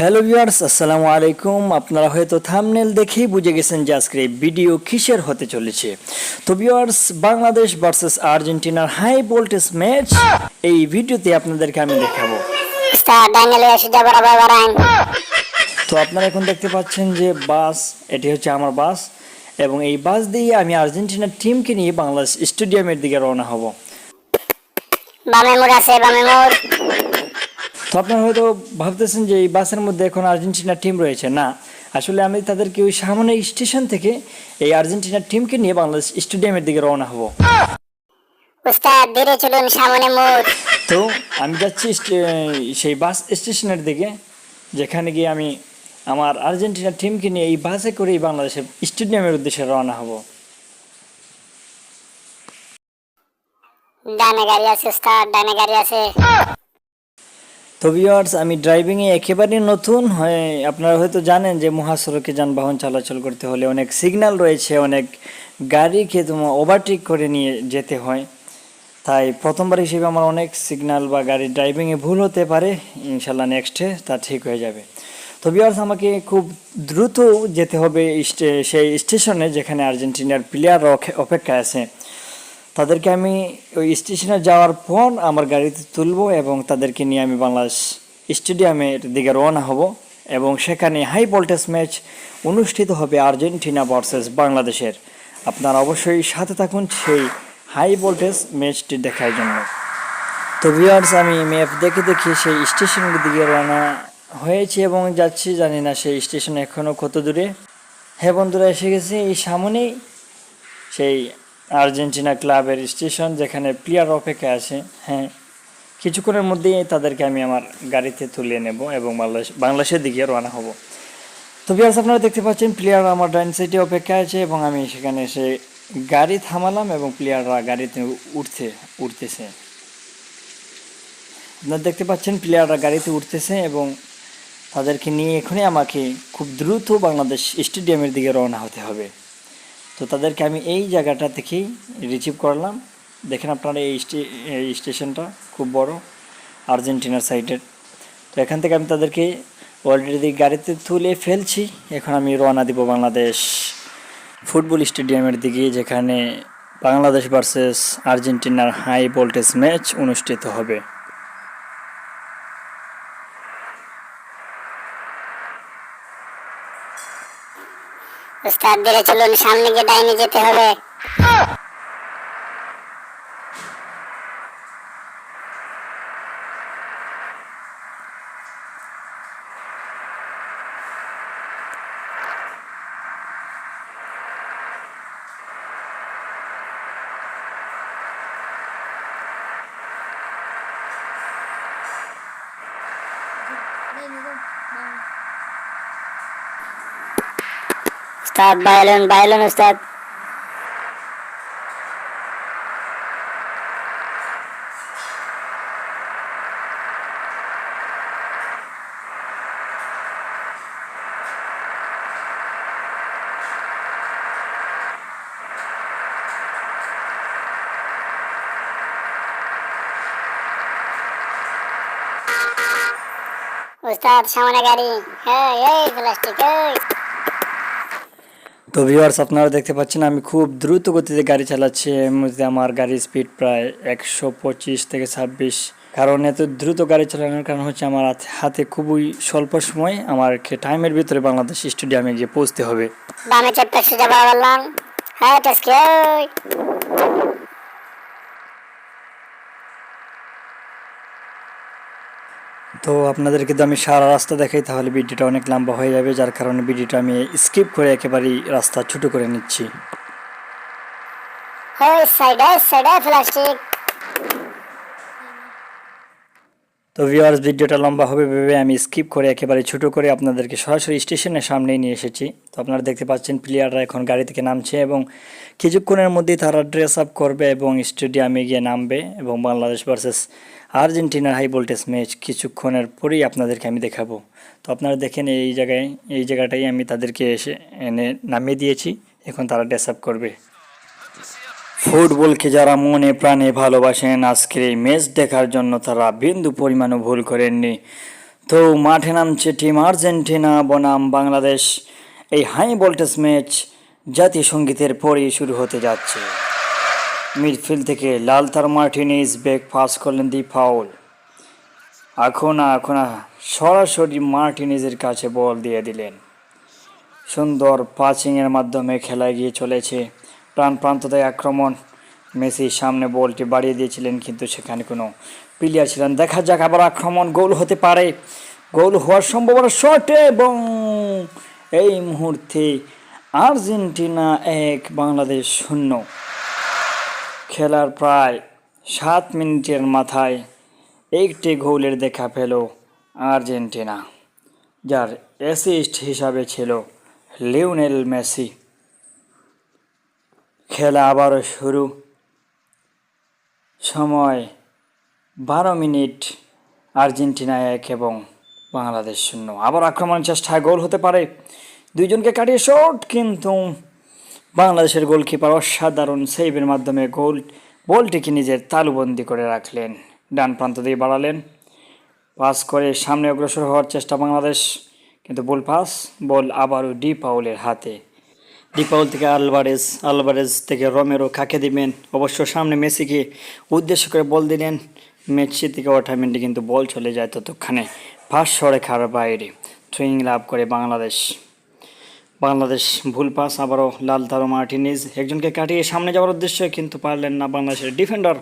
Hello viewers আসসালামু আলাইকুম। আপনারা হয়তো থামনেল দেখেই বুঝে গেছেন যে আজকের এই ভিডিও কিসের হতে চলেছে। তো ভিউয়ার্স বাংলাদেশ ভার্সেস আর্জেন্টিনার হাই ভোল্টেজ ম্যাচ এই ভিডিওতে আপনাদেরকে আমি দেখাবো. তো আপনারা এখন দেখতে পাচ্ছেন যে বাস এটি হচ্ছে আমার বাস এবং এই বাস দিয়ে আমি আর্জেন্টিনার টিমকে নিয়ে বাংলাদেশ স্টেডিয়ামের দিকে রওনা হব। বামে মোড় আছে বামে মোড়। আপনারা হয়তো ভাবতেছেন যে এই বাসের মধ্যে এখন আর্জেন্টিনার টিম রয়েছে। না আসলে আমি তাদেরকে ওই সামনে স্টেশন থেকে এই আর্জেন্টিনার টিমকে নিয়ে বাংলাদেশ স্টেডিয়ামের দিকে রওনা হব। উস্তাদ ধীরে চলুন সামনে মোড় তো আমি যাচ্ছি সেই বাস স্টেশনের দিকে যেখানে গিয়ে আমি আমার আর্জেন্টিনার টিমকে নিয়ে এই বাসে করে এই বাংলাদেশের স্টেডিয়ামের উদ্দেশ্যে রওনা হব। ডানে গাড়ি আছে উস্তাদ ডানে গাড়ি আছে। তো ভিউয়ার্স আমি ড্রাইভিংয়ে একেবারেই নতুন হয়, আপনারা হয়তো জানেন যে মহাসড়কে যানবাহন চলাচল করতে হলে অনেক সিগন্যাল রয়েছে, অনেক গাড়িকে তোমার ওভারটেক করে নিয়ে যেতে হয়। তাই প্রথমবার হিসেবে আমার অনেক সিগন্যাল বা গাড়ির ড্রাইভিংয়ে ভুল হতে পারে ইনশাল্লাহ নেক্সটে তা ঠিক হয়ে যাবে। তো ভিউয়ার্স আমাকে খুব দ্রুত যেতে হবে সেই স্টেশনে যেখানে আর্জেন্টিনার প্লেয়ার অপেক্ষায় আছে। তাদেরকে আমি ওই স্টেশনে যাওয়ার পর আমার গাড়িতে তুলবো এবং তাদেরকে নিয়ে আমি বাংলাদেশ স্টেডিয়ামের দিকে রওনা হব এবং সেখানে হাই ভোল্টেজ ম্যাচ অনুষ্ঠিত হবে আর্জেন্টিনা ভার্সেস বাংলাদেশের। আপনারা অবশ্যই সাথে থাকুন সেই হাই ভোল্টেজ ম্যাচটি দেখার জন্য। তো ভিউয়ার্স, আমি ম্যাপ দেখে দেখে সেই স্টেশনের দিকে রওনা হয়েছি এবং যাচ্ছি, জানি না সেই স্টেশন এখনও কত দূরে। হ্যাঁ বন্ধুরা, এসে গেছে এই সামনেই। সেই আর্জেন্টিনা ক্লাবের স্টেশন যেখানে প্লেয়ার অপেক্ষা আছে। হ্যাঁ কিছুক্ষণের মধ্যেই তাদেরকে আমি আমার গাড়িতে তুলে নেব এবং বাংলাদেশ বাংলাদেশের দিকে রওনা হব। তো বিয়ার্স আপনারা দেখতে পাচ্ছেন প্লেয়ার আমার ডাইন সাইডে অপেক্ষা আছে এবং আমি সেখানে এসে গাড়ি থামালাম এবং প্লেয়াররা গাড়িতে উঠতে উঠতেছে। আপনারা দেখতে পাচ্ছেন প্লেয়াররা গাড়িতে উঠতেছে এবং তাদেরকে নিয়ে এখনই আমাকে খুব দ্রুত বাংলাদেশ স্টেডিয়ামের দিকে রওনা হতে হবে। তো তাদেরকে আমি এই জায়গাটা থেকেই রিসিভ করলাম। দেখেন আপনারা এই এই স্টেশনটা খুব বড়, আর্জেন্টিনার সাইডের তো এখান থেকে আমি তাদেরকে অলরেডি গাড়িতে তুলে ফেলছি। এখন আমি রওনা দিব বাংলাদেশ ফুটবল স্টেডিয়ামের দিকে, যেখানে বাংলাদেশ ভার্সেস আর্জেন্টিনার হাই ভোল্টেজ ম্যাচ অনুষ্ঠিত হবে। উস্তাদ ধীরে চলুন সামনে গিয়ে ডাইনে যেতে হবে। উস্তাদ বাইলন বাইলন উস্তাদ উস্তাদ সামনে গাড়ি হ্যাঁ এই প্লাস্টিক এই তো ভিউয়ার্স আপনারা দেখতে পাচ্ছেন আমি খুব দ্রুত গতিতে গাড়ি চালাচ্ছি। এর মধ্যে আমার গাড়ির স্পিড প্রায় একশো পঁচিশ থেকে ছাব্বিশ। কারণ এত দ্রুত গাড়ি চালানোর কারণ হচ্ছে আমার হাতে- খুবই স্বল্প সময়। আমার টাইমের ভিতরে বাংলাদেশ স্টেডিয়ামে গিয়ে পৌঁছতে হবে। বামে চারটা সোজা হ্যাঁ টেস্কি ওই তো আপনাদেরকে তো আমি সারা রাস্তা দেখাই তাহলে ভিডিওটা অনেক লম্বা হয়ে যাবে যার কারণে ভিডিওটা আমি স্কিপ করে একেবারেই রাস্তা ছোট করে নিচ্ছি। প্লাস্টিক তো ভিউয়ার্স ভিডিওটা লম্বা হবে ভেবে আমি স্কিপ করে একেবারে ছোট করে আপনাদেরকে সরাসরি স্টেশনের সামনেই নিয়ে এসেছি। তো আপনারা দেখতে পাচ্ছেন প্লেয়াররা এখন গাড়ি থেকে নামছে এবং কিছুক্ষণের মধ্যেই তারা ড্রেস আপ করবে এবং স্টেডিয়ামে গিয়ে নামবে এবং বাংলাদেশ ভার্সেস আর্জেন্টিনার হাই ভোল্টেজ ম্যাচ কিছুক্ষণের পরেই আপনাদেরকে আমি দেখাবো। তো আপনারা দেখেন এই জায়গায়, এই জায়গাটাই আমি তাদেরকে এসে এনে নামিয়ে দিয়েছি। এখন তারা ড্রেস করবে। ফুটবলকে যারা মনে প্রাণে ভালোবাসেন, আজকের এই ম্যাচ দেখার জন্য তারা বিন্দু পরিমাণও ভুল করেননি। তো মাঠে নামছে টিম আর্জেন্টিনা, বনাম বাংলাদেশ। এই হাই ভোল্টেজ ম্যাচ জাতীয় সঙ্গীতের পরেই শুরু হতে যাচ্ছে। মিডফিল্ড থেকে লালতার মার্টিনিজ ব্যাক পাস করলেন দি ফাউল। আখোনা আখোনা সরাসরি মার্টিনিজের কাছে বল দিয়ে দিলেন। সুন্দর পাচিংয়ের মাধ্যমে খেলা গিয়ে চলেছে প্রাণ প্রান্ততে আক্রমণ। মেসির সামনে বলটি বাড়িয়ে দিয়েছিলেন, কিন্তু সেখানে কোনো প্লেয়ার ছিলেন। দেখা যাক আবার আক্রমণ গোল হতে পারে। গোল হওয়ার সম্ভাবনা শটে এবং এই মুহূর্তে আর্জেন্টিনা এক, বাংলাদেশ শূন্য। খেলার প্রায় সাত মিনিটের মাথায় একটি গোলের দেখা পেল আর্জেন্টিনা, যার অ্যাসিস্ট হিসাবে ছিল লিওনেল মেসি। খেলা আবারও শুরু। সময় বারো মিনিট, আর্জেন্টিনা এক এবং বাংলাদেশ শূন্য। আবার আক্রমণ চেষ্টায় গোল হতে পারে। দুইজনকে কাটিয়ে শট, কিন্তু বাংলাদেশের গোলকিপার অসাধারণ সেভের মাধ্যমে গোল, বলটিকে নিজের তালুবন্দি করে রাখলেন। ডান প্রান্ত দিয়ে বাড়ালেন। পাস করে সামনে অগ্রসর হওয়ার চেষ্টা বাংলাদেশ, কিন্তু বল পাস, বল আবারও ডি পাউলের হাতে। ডি পাউল থেকে আলভারেজ আলভারেজ থেকে রমেরো কাকে দিবেন। অবশ্য সামনে মেসিকে উদ্দেশ্য করে বল দিলেন। মেসি থেকে ওঠামেন্টি কিন্তু বল চলে যায় ততক্ষণে। পাস সরেখার বাইরে। থ্রোয়িং লাভ করে বাংলাদেশ। বাংলাদেশ ভুল পাস, আবারও লাল তারো মার্টিনিজ। একজনকে কাটিয়ে সামনে যাওয়ার উদ্দেশ্যে কিন্তু পারলেন না বাংলাদেশের ডিফেন্ডার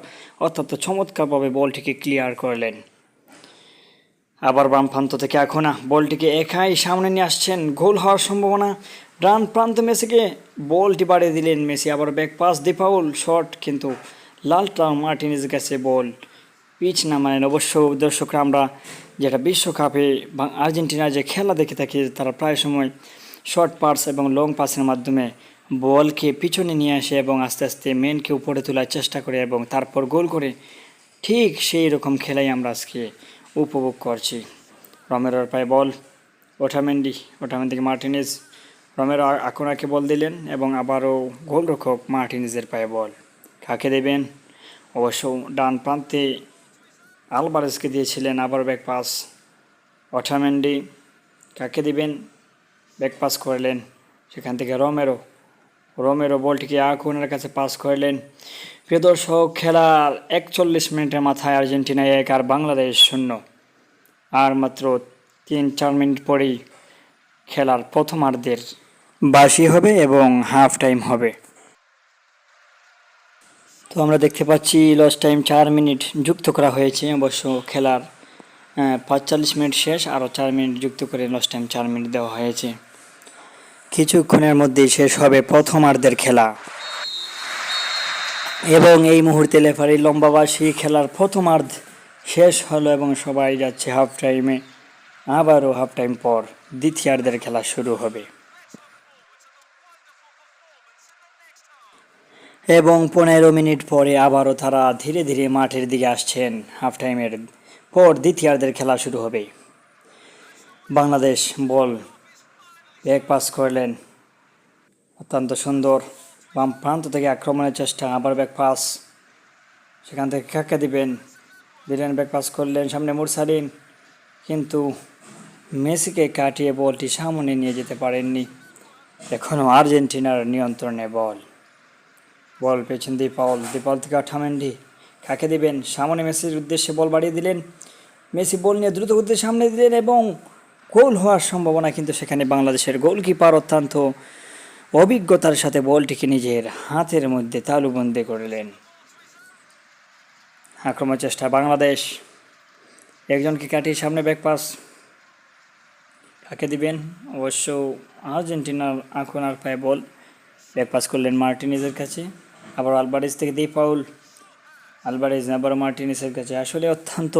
অর্থাৎ চমৎকারভাবে বলটিকে ক্লিয়ার করলেন। আবার বাম প্রান্ত থেকে এখনা বলটিকে একাই সামনে নিয়ে আসছেন, গোল হওয়ার সম্ভাবনা। ডান প্রান্ত মেসিকে বলটি বাড়িয়ে দিলেন মেসি আবার ব্যাক পাস দিপাউল শট কিন্তু লালটা মার্টিনিজের কাছে বল। পিচ না মানেন অবশ্য দর্শকরা, আমরা যেটা বিশ্বকাপে আর্জেন্টিনার যে খেলা দেখে থাকি, তারা প্রায় সময় শর্ট পার্স এবং লং পাসের মাধ্যমে বলকে পিছনে নিয়ে আসে এবং আস্তে আস্তে মেনকে উপরে তোলার চেষ্টা করে এবং তারপর গোল করে ঠিক সেই রকম খেলাই আমরা আজকে উপভোগ করছি। রমেরোর পায়ে বল, ওঠামেন্ডি ওঠামেন্ডিকে মার্টিনেজ, রমেরো আকোনাকে বল দিলেন এবং আবারও গোলরক্ষক মার্টিনেজের পায়ে বল। কাকে দেবেন? অবশ্য ডান প্রান্তে আলবারেজকে দিয়েছিলেন আবার ব্যাক পাস ওঠামেন্ডি, কাকে দিবেন? ব্যাক পাস করলেন। সেখান থেকে রমেরো, রোমেরো বলটিকে আকুনের কাছে পাস করলেন? প্রিয় দর্শক, খেলার একচল্লিশ মিনিটের মাথায় আর্জেন্টিনা এক আর বাংলাদেশ শূন্য। আর মাত্র তিন চার মিনিট পরেই খেলার প্রথমার্ধের বাসি হবে এবং হাফ টাইম হবে। তো আমরা দেখতে পাচ্ছি লস টাইম চার মিনিট যুক্ত করা হয়েছে। অবশ্য খেলার পাঁচচল্লিশ মিনিট শেষ আরও চার মিনিট যুক্ত করে লস টাইম চার মিনিট দেওয়া হয়েছে। কিছুক্ষণের মধ্যেই শেষ হবে প্রথমার্ধের খেলা। এবং এই মুহূর্তে লেফারি লম্বাবাসী খেলার প্রথমার্ধ শেষ হলো এবং সবাই যাচ্ছে হাফ টাইমে আবারও হাফ টাইম পর দ্বিতীয়ার্ধের খেলা শুরু হবে। এবং পনেরো মিনিট পরে আবারও তারা ধীরে ধীরে মাঠের দিকে আসছেন। হাফ টাইমের পর দ্বিতীয়ার্ধের খেলা শুরু হবে। বাংলাদেশ বল ব্যাক পাস করলেন। অত্যন্ত সুন্দর। বাম প্রান্ত থেকে আক্রমণের চেষ্টা, আবার ব্যাক পাস সেখান থেকে কাকে দিবেন। দিলেন ব্যাক পাস করলেন সামনে মুরসালিন। কিন্তু মেসিকে কাটিয়ে বলটি সামনে নিয়ে যেতে পারেননি। এখনও আর্জেন্টিনার নিয়ন্ত্রণে বল। বল পেয়েছেন দীপাওল দীপাওল থেকে আঠামেন্ডি। কাকে দিবেন। সামনে মেসির উদ্দেশ্যে বল বাড়িয়ে দিলেন। মেসি বল নিয়ে দ্রুত গতিতে সামনে দিলেন এবং গোল হওয়ার সম্ভাবনা কিন্তু সেখানে বাংলাদেশের গোলকিপার অত্যন্ত অভিজ্ঞতার সাথে বলটিকে নিজের হাতের মধ্যে তালুবন্দি করলেন। আক্রমণ চেষ্টা, বাংলাদেশ। একজনকে কাটিয়ে সামনে ব্যাক পাস কাকে দিবেন। অবশ্য আর্জেন্টিনার আঁকোনার পায়ে বল। ব্যাক পাস করলেন মার্টিনিজের কাছে। আবার আলবারেজ থেকে দিয়ে পাউল আলবারেজ আবার মার্টিনিসের কাছে। আসলে অত্যন্ত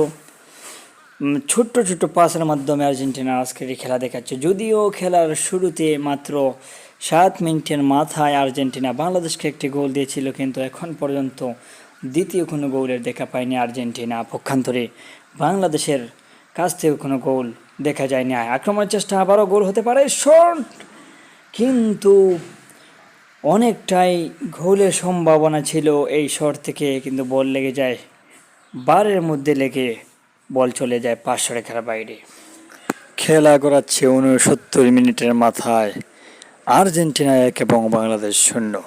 ছোট্ট ছোট্ট পাসের মাধ্যমে আর্জেন্টিনা আজকের খেলা দেখাচ্ছে। যদিও খেলার শুরুতে মাত্র সাত মিনিটের মাথায় আর্জেন্টিনা বাংলাদেশকে একটি গোল দিয়েছিল, কিন্তু এখন পর্যন্ত দ্বিতীয় কোনো গোলের দেখা পায়নি আর্জেন্টিনা। পক্ষান্তরে বাংলাদেশের কাছ থেকে কোনো গোল দেখা যায়নি। আক্রমণের চেষ্টা আবারও গোল হতে পারে শর্ট কিন্তু অনেকটাই গোলের সম্ভাবনা ছিল এই শট থেকে, কিন্তু বল লেগে যায় বারের মধ্যে লেগে বল চলে যায় পাঁচশো রেখার বাইরে। খেলা করাচ্ছে উনসত্তর মিনিটের মাথায়। আর্জেন্টিনা এক এবং বাংলাদেশ শূন্য।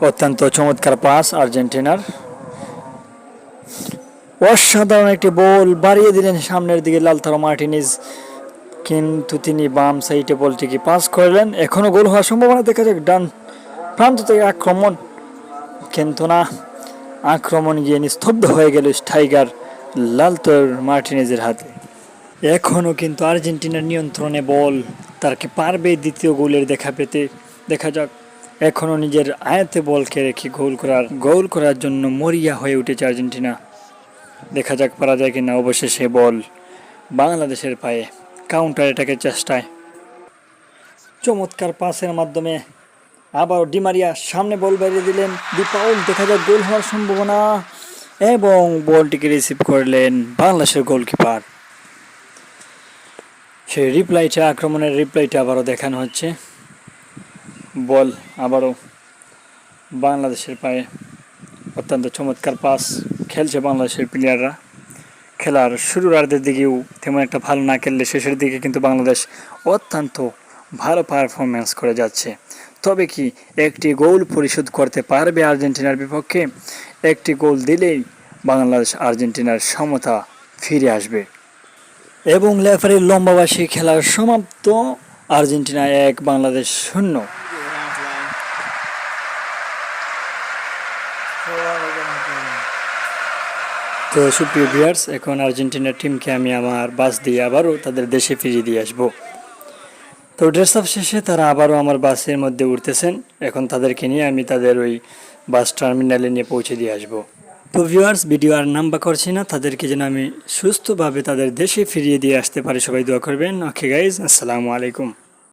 অত্যন্ত চমৎকার পাস আর্জেন্টিনার। অসাধারণ একটি বল বাড়িয়ে দিলেন সামনের দিকে লালতারো মার্টিনিজ। কিন্তু তিনি বাম সাইডে বলটিকে পাস করলেন। এখনও গোল হওয়ার সম্ভাবনা দেখা যাক। ডান প্রান্ত থেকে আক্রমণ। কিন্তু না। আক্রমণ গিয়ে নিস্তব্ধ হয়ে গেল টাইগার লালতর মার্টিনেজের হাতে। এখনও কিন্তু আর্জেন্টিনার নিয়ন্ত্রণে বল তার কি পারবে দ্বিতীয় গোলের দেখা পেতে। দেখা যাক এখনও নিজের আয়াতে বলকে রেখে গোল করার গোল করার জন্য মরিয়া হয়ে উঠেছে আর্জেন্টিনা। দেখা যাক পারা যায় কিনা অবশেষে বল বাংলাদেশের পায়ে কাউন্টার এটাকে চেষ্টায়। চমৎকার পাসের মাধ্যমে আবার ডিমারিয়া সামনে বল বেরিয়ে দিলেন। দিপাউল দেখা যায় গোল হওয়ার সম্ভাবনা এবং বলটিকে রিসিভ করলেন বাংলাদেশের গোলকিপার। সেই রিপ্লাইটা, আক্রমণের রিপ্লাইটা আবারও দেখানো হচ্ছে। বল আবারও বাংলাদেশের পায়ে। অত্যন্ত চমৎকার পাস খেলছে বাংলাদেশের প্লেয়াররা খেলার শুরুর আর্ধের দিকেও তেমন একটা ভালো না খেললে শেষের দিকে কিন্তু বাংলাদেশ অত্যন্ত ভালো পারফরমেন্স করে যাচ্ছে। তবে কি একটি গোল পরিশোধ করতে পারবে আর্জেন্টিনার বিপক্ষে? একটি গোল দিলেই বাংলাদেশ আর্জেন্টিনার সমতা ফিরে আসবে। এবং লেফারির লম্বাবাসী খেলার সমাপ্ত। আর্জেন্টিনা এক, বাংলাদেশ শূন্য। তো সুপ্রিয় ভিউয়ার্স, এখন আর্জেন্টিনার টিমকে আমি আমার বাস দিয়ে আবারও তাদের দেশে ফিরিয়ে দিয়ে আসব। তো ড্রেস আপ শেষে তারা আবারও আমার বাসের মধ্যে উঠতেছেন। এখন তাদেরকে নিয়ে আমি তাদের ওই বাস টার্মিনালে নিয়ে পৌঁছে দিয়ে আসব। তো ভিউয়ার্স ভিডিও আর নাম্বার করছি না, তাদেরকে যেন আমি সুস্থভাবে তাদের দেশে ফিরিয়ে দিয়ে আসতে পারি, সবাই দোয়া করবেন। ওকে গাইজ আসসালামু আলাইকুম।